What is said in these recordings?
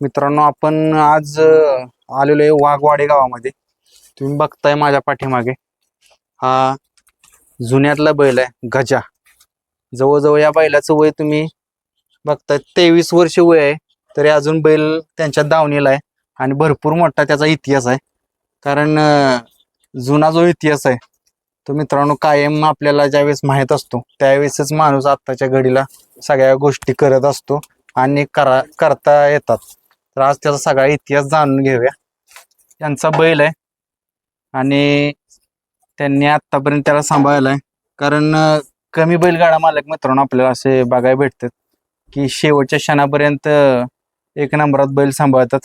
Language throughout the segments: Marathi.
मित्रांनो आपण आज आलेलो आहे वाघवाडे गावामध्ये. तुम्ही बघताय माझ्या पाठीमागे. हा जुन्यातला बैल आहे गजा. जवळजवळ या बैलाचं वय तुम्ही बघताय तेवीस वर्ष वय आहे तरी अजून बैल त्यांच्या दावणीला आहे आणि भरपूर मोठा त्याचा इतिहास आहे. कारण जुना जो इतिहास आहे तो मित्रांनो कायम आपल्याला ज्यावेळेस माहीत असतो त्यावेळेसच माणूस आत्ताच्या घडीला सगळ्या गोष्टी करत असतो आणि करा करता येतात. तर आज त्याचा सगळा इतिहास जाणून घेऊया. त्यांचा बैल आहे. आणि त्यांनी आतापर्यंत त्याला सांभाळलाय. कारण कमी बैलगाडा मालक मित्रांनो आपल्याला असे बघायला भेटतात की शेवटच्या क्षणापर्यंत एक नंबरात बैल सांभाळतात.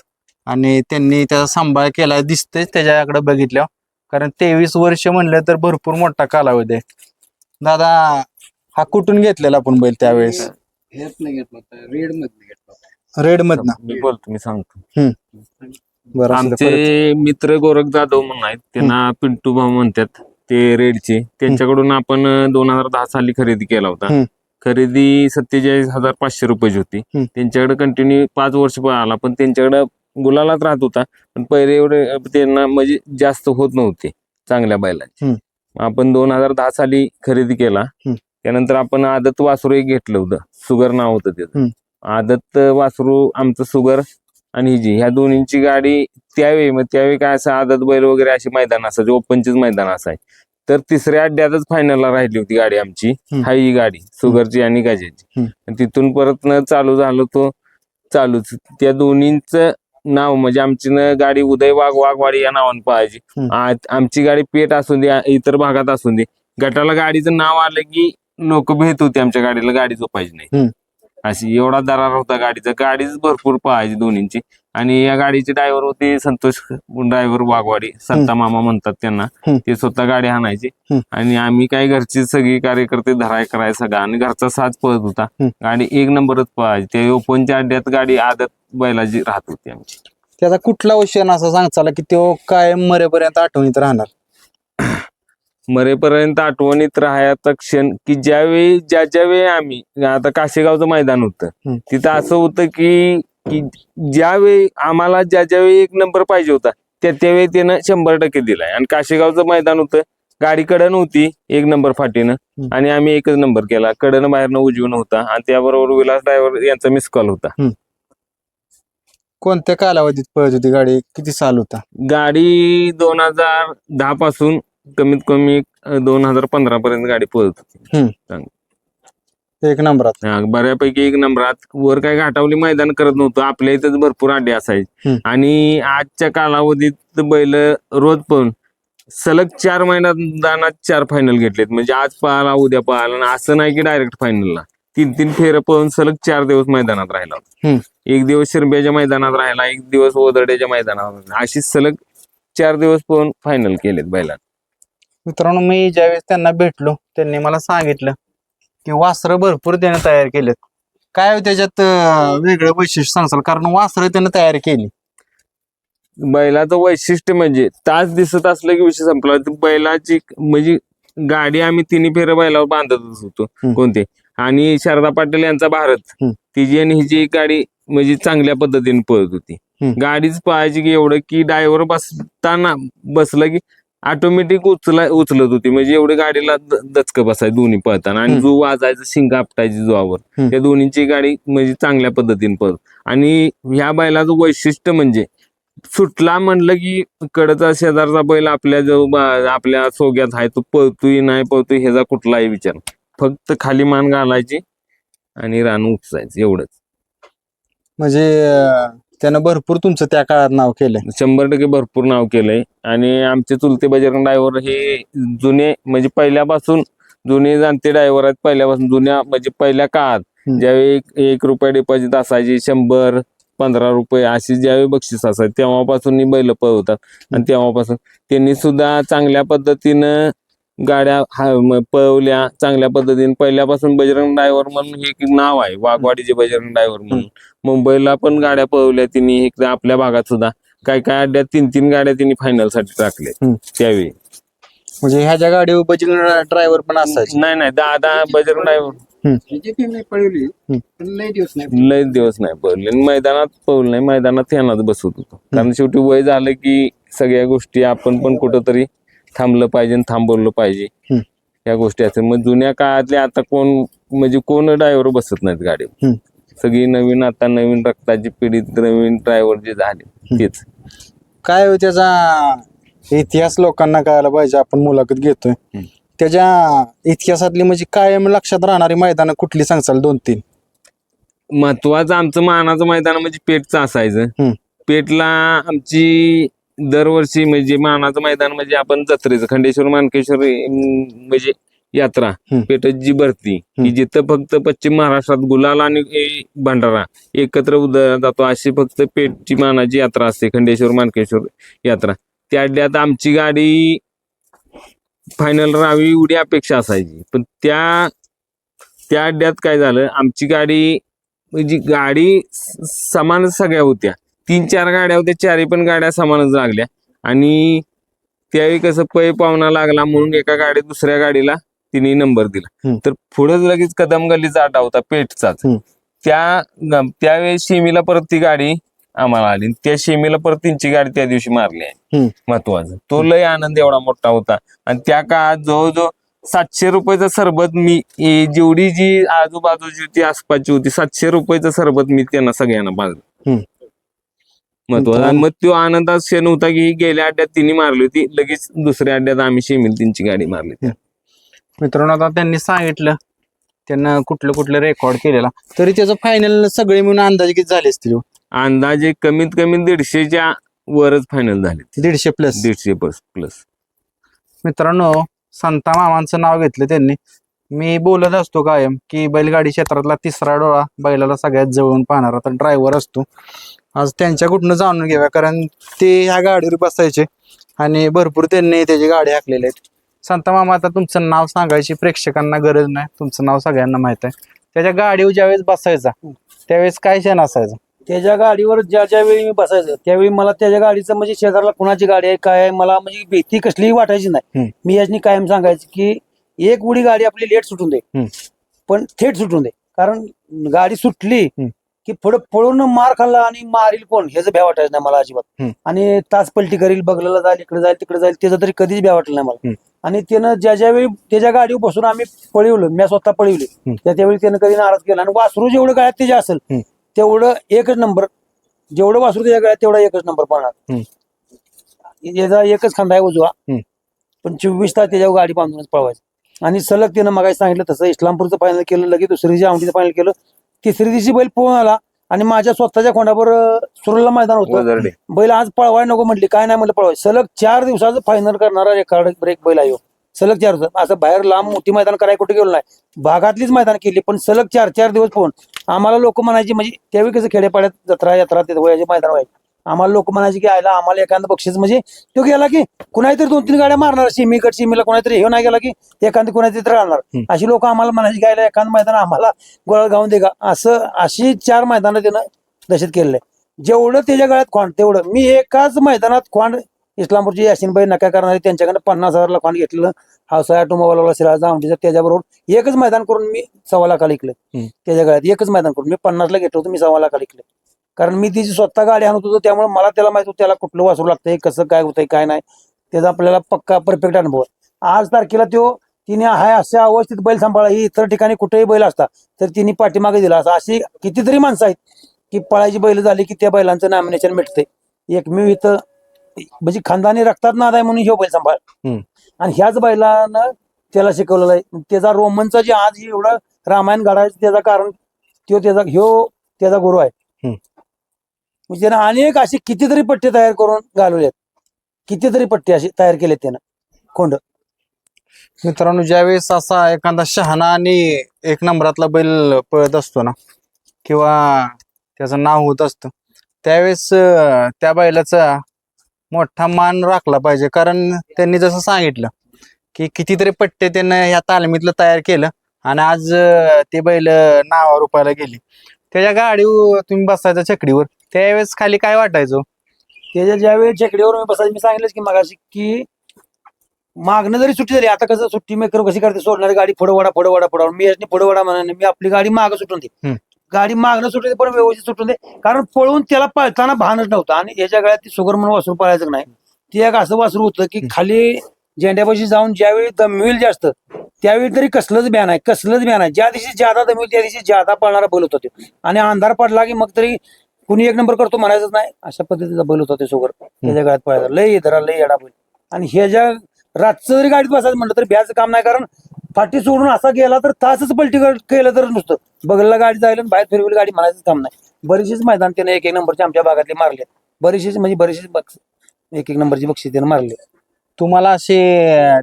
आणि त्यांनी त्याचा सांभाळ केला दिसतंय त्याच्याकडे बघितल्यावर. कारण तेवीस वर्ष म्हणलं तर भरपूर मोठा कालावधी आहे. दादा हा कुठून घेतलेला आपण बैल त्यावेळेस? घेतला रेड मधनं घेतला. रेड मधनं मी बोलतो मी सांगतो बरं परत. आमचे मित्र गोरख जाधव म्हणून आहेत त्यांना पिंटू भाऊ म्हणतात ते रेडचे त्यांच्याकडून आपण दोन हजार दहा साली खरेदी केला होता. खरेदी सत्तेचाळीस हजार पाचशे रुपयाची होती हम्म. त्यांच्याकडे कंटिन्यू पाच वर्ष आला पण त्यांच्याकडे गुलालात राहत होता पण पहिले एवढे त्यांना म्हणजे जास्त होत नव्हते चांगल्या बैलाचे हम्म. आपण दोन हजार दहा साली खरेदी केला हम्म. त्यानंतर आपण आदत वासरू एक घेतलं होतं सुगर नाव होतं त्याचं. आदत वासरू आमचं सुगर आणि ही जी ह्या दोन्हींची गाडी त्यावेळी मग त्यावेळी काय असं आदत बैल वगैरे अशी मैदान असायचे ओपनचीच मैदान असाय तर तिसऱ्या अड्ड्यातच फायनलला राहिली होती गाडी आमची. हाय ही गाडी सुगरची आणि गाजेची. तिथून परत न चालू झालो तो चालूच. त्या दोन्हींचं नाव म्हणजे आमची न गाडी उदय वाघ वाघवाडी या नावाने पाहायची आमची गाडी पेट असून दे इतर भागात असून दे. गटाला गाडीचं नाव आलं की लोक भेट होते आमच्या गाडीला गाडी झोपायची नाही. अशी एवढा दरार होता गाडीचा. गाडीच भरपूर पहायची दोन्हींची. आणि या गाडीचे ड्रायव्हर होते संतोष ड्रायव्हर वाघवाडी. संता मामा म्हणतात त्यांना. ते स्वतः गाडी हम्म. आणि आम्ही काय घरची सगळी कार्यकर्ते धराय कराय सगळा आणि घरचा साज पळत होता. गाडी एक नंबरच पळायची. ते ओपनच्या अड्ड्यात गाडी आदत बैलाची राहत होती आमची. त्याचा कुठला क्षण असा सांगचाला की तो कायम मरेपर्यंत आठवणीत राहणार? मरेपर्यंत आठवणीत राहायचा क्षण की ज्यावेळी ज्या ज्यावेळी आम्ही आता काशेगावचं मैदान होतं. तिथं असं होतं की की ज्यावेळी आम्हाला ज्या ज्यावेळी एक नंबर पाहिजे होता त्या त्यावेळी त्यानं शंभर टक्के दिलाय. आणि काशेगावचं मैदान होतं गाडी कडन नव्हती एक नंबर फाटीनं. आणि आम्ही एकच नंबर केला. कडन बाहेरनं उजवीनं होता. आणि त्याबरोबर विलास ड्रायव्हर यांचा मिस कॉल होता. कोणत्या कालावधीत पळत होती गाडी? किती साल होता? गाडी दोन हजार दहा पासून कमीत कमी दोन हजार पंधरा पर्यंत गाडी पळत होती. एक नंबरात. हा, बऱ्यापैकी एक नंबरात. वर काय घाटावली मैदान करत नव्हतं. आपल्या इथंच भरपूर अड्डे असायचे. हम्म. आणि आजच्या कालावधीत बैल रोज पण सलग चार मैदानात चार फायनल घेतलेत. म्हणजे आज पळाला उद्या पळाला आणि असं नाही की डायरेक्ट फायनलला तीन तीन फेर पळून सलग चार दिवस मैदानात राहिला हम्म. एक दिवस शिरब्याच्या मैदानात राहिला एक दिवस ओदड्याच्या मैदानात राहिला. अशी सलग चार दिवस पळून फायनल केलेत बैलात मित्रांनो मी ज्यावेळेस त्यांना भेटलो त्यांनी मला सांगितलं की वासरं भरपूर त्याने तयार केलेत. काय त्याच्यात अं, वेगळं वैशिष्ट्य सांगसाल कारण वासरं त्याने तयार केली. बैलाचं वैशिष्ट्य म्हणजे तास दिसत असलं की विषय संपला. बैलाची म्हणजे गाडी आम्ही तिन्ही फेर बैलावर बांधतच होतो. कोणते? आणि शारदा पाटील यांचा भारत. तिची आणि हिची गाडी म्हणजे चांगल्या पद्धतीने पळत होती. गाडीच पळायची की एवढं की ड्रायव्हर बसताना बसलं की ऑटोमॅटिक उचला उचलत होती म्हणजे एवढी गाडीला दचकं बसायची दोन्ही पळताना आणि. जो वाजायचं शिंग आपटायची हम्म. त्या दोन्हीची गाडी म्हणजे चांगल्या पद्धतीने पळत आणि ह्या बैलाचं वैशिष्ट्य म्हणजे सुटला म्हणलं की कडचा शेजारचा बैल आपल्या जो आपल्या सोग्यात आहे तो पळतोय नाही पळतोय ह्याचा कुठलाही विचार. फक्त खाली मान घालायची आणि रान उपसायचं एवढंच म्हणजे त्यानं भरपूर तुमचं त्या काळात नाव केलंय. शंभर टक्के भरपूर नाव केलंय. आणि आमचे चुलते बजरंग ड्रायव्हर हे जुने म्हणजे पहिल्यापासून जुने जाणते ड्रायव्हर आहेत. पहिल्यापासून जुन्या म्हणजे पहिल्या काळात. ज्यावेळी एक- एक रुपये डिपॉझिट असायची शंभर पंधरा रुपये अशी ज्यावेळी बक्षीस असायची तेव्हापासून ही बैल पळवतात. आणि तेव्हापासून त्यांनी सुद्धा चांगल्या पद्धतीनं गाड्या हा- म- पळवल्या चांगल्या पद्धतीने. पहिल्यापासून बजरंग ड्रायव्हर म्हणून हे एक नाव आहे वाघवाडीचे बजरंग ड्रायव्हर म्हणून. मुंबईला पण गाड्या पळवल्या तिने इकडे आपल्या भागात सुद्धा. काय काय अड्ड्यात तीन तीन गाड्या तिने फायनलसाठी टाकल्या हम्म. त्यावेळी. म्हणजे ह्याच्या गाडीवर बजरंग ड्रायव्हर पण असायचे. नाही नाही दादा बजरंग ड्रायव्हर. ह्याची टीम नाही पळवली हम्म. पण लय दिवस नाही लय दिवस नाही पळले आणि मैदानात पळलं नाही मैदानात ह्यानाच बसत होतो. कारण शेवटी वय झालं की सगळ्या गोष्टी आपण पण कुठंतरी थांबलं पाहिजे आणि थांबवलं पाहिजे. या गोष्टी असतात मग जुन्या काळातले आता कोण म्हणजे कोण ड्रायव्हर बसत नाहीत गाडी. सगळी नवीन आता नवीन रक्ताची पिढी नवीन ड्रायव्हर जे झाले तेच. काय हो त्याचा इतिहास लोकांना कळायला पाहिजे. आपण मुलाखत घेतोय. त्याच्या इतिहासातली म्हणजे कायम लक्षात राहणारी मैदानं कुठली सांगचाल दोन तीन? महत्वाचं आमचं मानाचं मैदान म्हणजे पेटचं असायचं. पेटला आमची दरवर्षी म्हणजे मानाचं मैदान म्हणजे आपण जत्रेचं खंडेश्वर मानकेश्वर अं, म्हणजे यात्रा हम्म. पेटत जी भरती की हम्म. जिथं फक्त पश्चिम महाराष्ट्रात गुलाल आणि ए, भंडारा एकत्र उदळला जातो अशी फक्त पेटची मानाची यात्रा असते खंडेश्वर मानकेश्वर यात्रा त्या अड्ड्यात आमची गाडी फायनल राहावी एवढी अपेक्षा असायची पण त्या त्या अड्ड्यात काय झालं आमची गाडी म्हणजे गाडी स- समानच सगळ्या होत्या तीन चार गाड्या होत्या चारही पण गाड्या समानच लागल्या आणि त्यावेळी कसं पै पाहुणा लागला म्हणून एका गाडीत दुसऱ्या गाडीला तिने नंबर दिला. तर पुढेच लगेच कदम गल्लीचा अड्डा होता पेठचाच हम्म. त्या त्यावेळेस शेमीला परत ती गाडी आम्हाला आली त्या शेमीला परत त्यांची गाडी त्या दिवशी मारली आहे. महत्वाचं तो लय आनंद एवढा मोठा होता आणि त्या काळात जवळजवळ सातशे रुपयाचं सरबत मी जेवढी जी आजूबाजूची होती आसपासची होती सातशे रुपयाचं सरबत मी त्यांना सगळ्यांना हम्म. महत्वाचं. आणि मग तो आनंदात क्षण होता की गेल्या अड्ड्यात तिने मारली होती. लगेच दुसऱ्या अड्ड्यात आम्ही शेमील त्यांची गाडी मारली. होती. मित्रांनो आता त्यांनी सांगितलं. त्यांना कुठलं कुठलं रेकॉर्ड केलेला. तरी त्याचं फायनल सगळे मिळून अंदाजे किती झाले असतील हो? अंदाजे कमीत कमी दीडशेच्या वरच फायनल झाले. दीडशे प्लस दीडशे प्लस प्लस मित्रांनो संता मामांचं नाव घेतलं त्यांनी. मी बोलत असतो कायम की बैलगाडी क्षेत्रातला तिसरा डोळा बैलाला सगळ्यात जवळून पाहणारा तर ड्रायव्हर असतो. आज त्यांच्याकडून जाणून घेऊया कारण ते ह्या गाडीवर बसायचे आणि भरपूर त्यांनी त्याची गाडी हाकलेली आहेत. संता मामा आता तुमचं नाव सांगायची प्रेक्षकांना गरज नाही तुमचं नाव सगळ्यांना माहीत आहे. त्याच्या गाडीवर ज्यावेळेस बसायचा त्यावेळेस काय क्षण असायचा? त्याच्या गाडीवर ज्या ज्या वेळी मी बसायचं त्यावेळी मला त्याच्या गाडीचं म्हणजे शेजारला कुणाची गाडी आहे काय आहे मला म्हणजे भीती कसलीही वाटायची नाही. मी याची कायम सांगायचं की एक उडी गाडी आपली लेट सुटून दे. पण थेट सुटून दे कारण गाडी सुटली. की पुढे पळून मार खाल्ला आणि मारील कोण ह्याचं भ्या वाटायचं नाही मला अजिबात. आणि तास पलटी करील बगलाला जाईल इकडे जाईल तिकडे जाईल त्याचं तरी कधीच भ्या वाटलं नाही मला. आणि त्यानं ज्या ज्या वेळी त्याच्या गाडीवर बसून आम्ही पळवलं मी स्वतः पळवली. त्या त्यावेळी त्यानं कधी नाराज केला आणि वासरू जेवढं गाड्यात त्याच्या असेल. तेवढं एकच नंबर जेवढं वासरू त्याच्या गळ्यात तेवढा एकच नंबर पाहणार याचा एकच खांदा आहे उजवा. पण चोवीस तास त्याच्यावर गाडी बांधूनच पळवायची आणि सलग त्यानं मग सांगितलं तसं इस्लामपूरचं फायनल केलं लगेच दुसऱ्या दिवशी औंढीचं फायनल केलं. तिसऱ्या दिवशी बैल पळून आला आणि माझ्या स्वतःच्या खोंडावर सुरला मैदान होतं. बैल आज पळवाय नको म्हटली काय नाही म्हटलं पळवाय. सलग चार दिवसाचं फायनल करणारा रेकॉर्ड ब्रेक बैल आहे ह्यो. सलग चार दिवस. असं बाहेर लांब मोठी मैदान करायला कुठे गेलो नाही. भागातलीच मैदान केली पण सलग चार चार दिवस पोहून आम्हाला लोक म्हणायची म्हणजे त्यावेळी कसं खेडेपाड्यात जत्रा यात्रा ते वयाचे मैदान व्हायचे. आम्हाला लोक म्हणायचे की आयला आम्हाला एखादं बक्षीस म्हणजे तो गेला की कुणातरी दोन तीन गाड्या मारणार सीमीकड सीमीला कोणातरी हे नाही गेला की एखादी कोणातरी तर राहणार. अशी लोक आम्हाला म्हणायची की आयला एखादं मैदान आम्हाला गोळा गाऊन दे का? असं अशी चार मैदानं त्यानं दहशत केलेलं आहे जेवढं त्याच्या गळ्यात खोंड तेवढं. मी एकाच मैदानात खोंड इस्लामपूरची यासिनबाई नका करणारे त्यांच्याकडे पन्नास हजारला खोंड घेतलेलं. हावसाय ऑटोमोबाईलवाला सिराजा औंढीचा त्याच्याबरोबर एकच मैदान करून मी सव्वा लाखाला इकले. त्याच्या गळ्यात एकच मैदान करून मी पन्नासला घेतलं होतं मी सव्वा लाखाला इकले कारण मी तिची स्वतः गाडी आणत होतो त्यामुळे मला त्याला माहीत होतं त्याला कुठलं वासरू लागतंय कसं काय होतंय काय नाही त्याचा आपल्याला पक्का परफेक्ट अनुभव. आज तारखेला तो तिने हाय अशा अवस्थेत बैल सांभाळा ही इतर ठिकाणी कुठेही बैल असता तर तिने पाठीमागे दिला असं अशी कितीतरी माणसं आहेत की पळायची बैल झाली की त्या बैलांचं नॉमिनेशन मिळते एकमेव इथं म्हणजे खानदानी रक्तात नाद आहे म्हणून ह्यो बैल सांभाळ. आणि ह्याच बैलानं त्याला शिकवलेलं आहे त्याचा रोमनचा जे आज एवढं रामायण घडायचं त्याचं कारण तो त्याचा ह्यो त्याचा गुरु आहे. म्हणजे त्यानं अनेक असे कितीतरी पट्टे तयार करून घालवले कितीतरी पट्टे असे तयार केलेत त्यानं. कोंड मित्रांनो ज्यावेळेस असा एखादा शहाणा आणि एक नंबरातला बैल पळत असतो ना किंवा त्याचं नाव होत असतं त्यावेळेस त्या बैलाचा मोठा मान राखला पाहिजे. कारण त्यांनी जसं सांगितलं की कितीतरी पट्टे त्यानं ह्या तालमीतलं तयार केलं आणि आज ते बैल नावा रुपायला गेली. त्याच्या गाडीवर तुम्ही बसायचा छकडीवर त्यावेळेस खाली काय वाटायचं? त्याच्या ज्यावेळी चकडीवर मी बसायचं मी सांगितलंच की मगाशी की मागणं जरी सुट्टी झाली आता कसं सुट्टी मेकर कशी करते सोडणारी गाडी पुढे वडा पुढे वडा पुढे मी याच्याने पुढे वडा म्हणा मी आपली गाडी मागं सुटून दे. गाडी मागणं सुटून दे पण व्यवस्थित सुटून दे. कारण पळून त्याला पळताना भानच नव्हतं. आणि याच्या गळ्यात ती सुगर म्हणून वासरू पळायचं नाही. ते एक असं वासरू होतं की खाली झेंड्यापाशी जाऊन ज्यावेळी दमवेल जास्त त्यावेळी तरी कसलंच बॅन आहे कसलंच बॅन आहे. ज्या दिवशी ज्यादा दमवेल त्या दिवशी ज्यादा पळणारा बैल होता आणि अंधार पडला की मग तरी कुणी एक नंबर करतो म्हणायचंच नाही. अशा पद्धतीचा बैल होता ते सुगर. त्याच्या गळ्यात पळायचा. लय धरा लय येडा बैल. आणि हे ज्या रातचं जरी गाडीत बसायचं म्हटलं तर भ्याचं काम नाही. कारण फाटी सोडून असा गेला तर तासच पलटी केलं तर नुसतं. बगलला गाडी जायला बाहेर फिरवली गाडी म्हणायचं काम नाही. बरीचशीच मैदान त्याने एक एक नंबरचे आमच्या भागातले मारले. बरीचशीच म्हणजे बरीचशीच बक्ष एक एक नंबरची बक्षीस त्याने मारले. तुम्हाला असे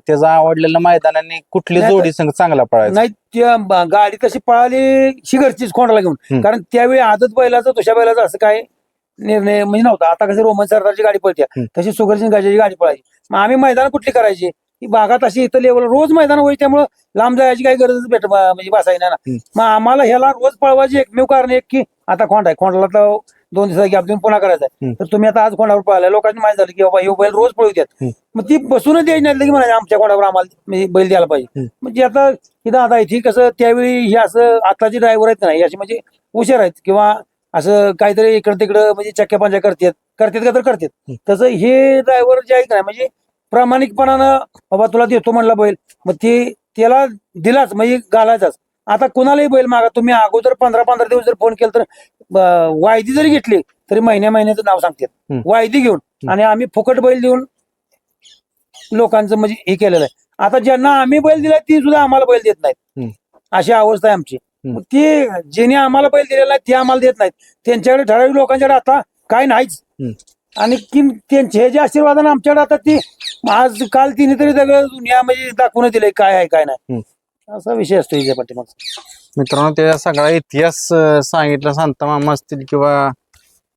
त्याचं आवडलेलं मैदानाने कुठली नाही जोडी संघ चांगला पळायचा? नाही त्या ब- गाडी तशी पळाली शिगरचीच खोंडाला घेऊन. हम्म. कारण त्यावेळी आदत बैलाचं तुझ्या बैलाचं असं काय निर्णय म्हणजे नव्हता. आता कसं रोमन सरदारची गाडी पळते हम्म. तशी सुगरची गाडीची गाडी पळायची मग आम्ही मैदान कुठली करायची? ही भागात अशी इथं लेवल रोज मैदान होईल त्यामुळं लांब जायची काही गरज भेट म्हणजे बसायची नाही. हम्म. ना मग आम्हाला ह्याला रोज पळवायची एकमेव कारण एक की आता खोंड आहे. खोंडाला तर दोन दिवसाचा गॅप देऊन पुन्हा करायचा आहे. तर तुम्ही आता आज कोणावर पळाला लोकांनी माहिती झालं की बाबा हे बैल रोज पळू हम्म. मग ती बसूनच द्यायची नाही की म्हणायचं आमच्या कोणावर आम्हाला म्हणजे बैल द्यायला पाहिजे हम्म. म्हणजे आता इथं आता इथे कसं त्यावेळी हे असं आताची ड्रायव्हर आहेत ना हे असे म्हणजे हुशार आहेत किंवा असं काहीतरी इकडं तिकडं म्हणजे चक्क्या पंच्या करतात करतात का तर करतात. तसं हे ड्रायव्हर जे आहेत ना म्हणजे प्रामाणिकपणानं बाबा तुला देतो म्हणला बैल मग ते त्याला दिलाच म्हणजे घालायचाच आता कुणालाही बैल मागा तुम्ही अगोदर पंधरा पंधरा दिवस जर फोन केला तर वायदी जरी घेतली तरी महिन्या महिन्याचं नाव सांगतात. वायदी घेऊन आणि आम्ही फुकट बैल देऊन लोकांचं म्हणजे हे केलेलं आहे. आता ज्यांना आम्ही बैल दिलाय ती सुद्धा आम्हाला बैल देत नाहीत. अशी अवस्था आहे आमची. ते ज्याने आम्हाला बैल दिलेला आहे ते आम्हाला देत नाहीत. त्यांच्याकडे ठराविक लोकांच्याकडे आता काय नाहीच. आणि कि त्यांचे हे जे आशीर्वाद आमच्याकडे आता ते आज काल तिने तरी सगळं दुनिया म्हणजे दाखवून दिलंय काय आहे काय नाही. असा विषय असतो याच्या पाठीमागचा मित्रांनो त्याचा सगळा इतिहास अं, सांगितला सांगता मामा असतील किंवा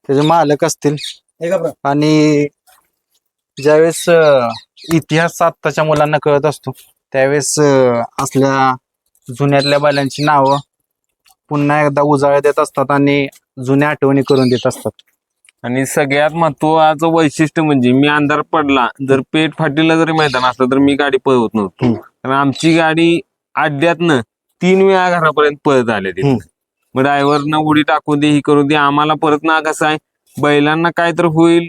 त्याचे मालक असतील हे का बरं? आणि ज्यावेळेस अं, इतिहास आत्ताच्या मुलांना कळत असतो त्यावेळेस अं, असल्या जुन्यातल्या बैलांची नावं पुन्हा एकदा उजाळ्या देत असतात आणि जुन्या आठवणी करून देत असतात आणि सगळ्यात महत्वाचं वैशिष्ट्य म्हणजे मी अंधार पडला जर पेट फाटीला जरी मैदान असलं तर मी गाडी पळवत नव्हतो. कारण आमची गाडी अड्ड्यातनं तीन वेळा घरापर्यंत पळत आले हम्म. मग ड्रायव्हरनं उडी टाकून दे ही करून दे आम्हाला परत ना कसं आहे? बैलांना काय तर होईल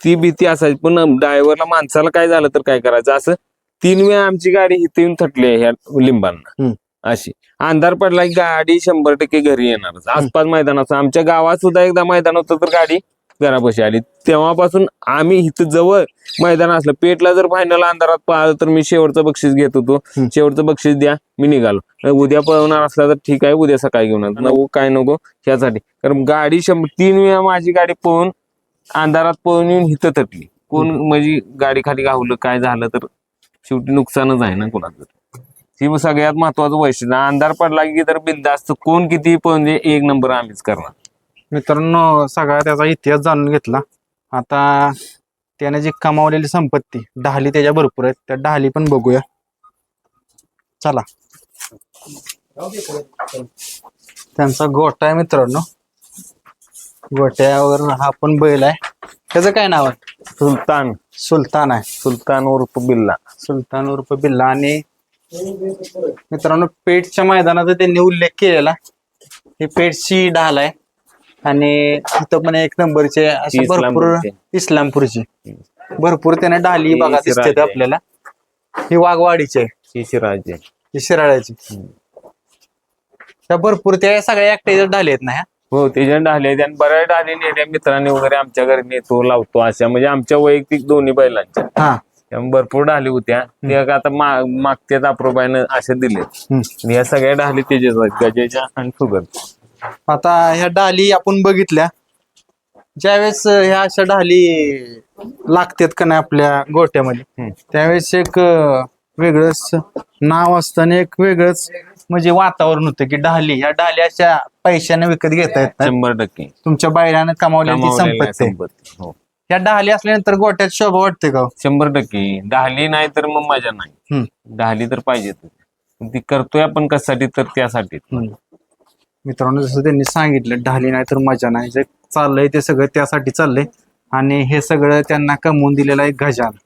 ती भीती असायची. पण ड्रायव्हरला माणसाला काय झालं तर काय करायचं? असं तीन वेळा आमची गाडी इथे येऊन थटली आहे ह्या लिंबांना. अशी. अंधार पडला की गाडी शंभर टक्के घरी येणारच. आसपास मैदान असं आमच्या गावात सुद्धा एकदा मैदान होतं तर गाडी घरापाशी आली. तेव्हापासून आम्ही इथं जवळ मैदान असलं. पेटला जर फायनल अंधारात पाहिलं तर मी शेवटचं बक्षीस घेत होतो. शेवटचं बक्षीस द्या मी निघालो. उद्या पळवणार असला तर ठीक आहे उद्या सकाळी घेऊन. नको काय नको ह्यासाठी. कारण गाडी शंभर तीन वेळा माझी गाडी पळून अंधारात पळून येऊन इथं तटली. कोण म्हणजे गाडी खाली गावलं काय झालं तर शेवटी नुकसानच आहे ना कोणाचं. ही सगळ्यात महत्वाचं वैशिष्ट्य. अंधार पडला की तर बिंदास्त कोण किती पळून एक नंबर आम्हीच करणार. मित्रांनो सगळा त्याचा इतिहास जाणून घेतला. आता त्याने जी कमावलेली संपत्ती ढाली त्याच्या भरपूर आहेत. त्या ढाली पण बघूया. चला. त्यांचा गोटा आहे मित्रांनो. गोट्यावर हा पण बैल आहे. त्याचं काय नाव आहे? सुलतान. सुलतान आहे. सुलतान उर्फ बिल्ला. सुलतान उर्फ बिल्ला. आणि मित्रांनो पेठच्या मैदानाचा त्यांनी उल्लेख केलेला. ही पेठची ढाल आहे. आणि तिथं पण एक नंबरचे असे भरपूर इस्लामपूरचे. भरपूर त्याने ढाली ही बघा दिसते. आपल्याला. ही वाघवाडीची. आहे ही शिराळ्याची. हम्म. त्या भरपूर त्या सगळ्या एकट्याच्या ढाली आहेत ना ह्या? हो त्याच्या डाले आहेत आणि बऱ्याच डाली नेल्या मित्रांनी वगैरे आमच्या घरी नेतो लावतो अशा. म्हणजे आमच्या वैयक्तिक दोन्ही बैलांच्या. हा. भरपूर डाली होत्या. त्या आता मा- मागच्याच अप्रोबाईनं असे दिले या सगळ्या डाली त्याच्याच आहेत गजेच्या आणि शुगर आता ह्या डाली आपण बघितल्या ज्यावेळेस ह्या अशा डाली लागतात का नाही आपल्या गोट्यामध्ये. त्यावेळेस एक वेगळंच नाव असतं आणि एक वेगळंच म्हणजे वातावरण होतं की डाली ह्या डाली अशा पैशाने विकत घेता येत. शंभर टक्के तुमच्या बायलानं कमावलेली कमावलेल्या संपत्ती आहे. संपत्ती हो ह्या डाली असल्यानंतर गोट्यात शोभा वाटते का हो? शंभर टक्के डाली नाही तर मग मजा नाही हम्म. डाली तर पाहिजेत पण ती करतोय आपण कशासाठी तर त्यासाठी मित्रांनो जसं त्यांनी सांगितलं ढाली नाही तर मजा नाही. जे चाललंय ते सगळं त्यासाठी चाललंय. आणि हे सगळं त्यांना कमवून दिलेलं आहे गजान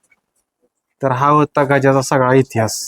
तर हा होता गजाचा सगळा इतिहास.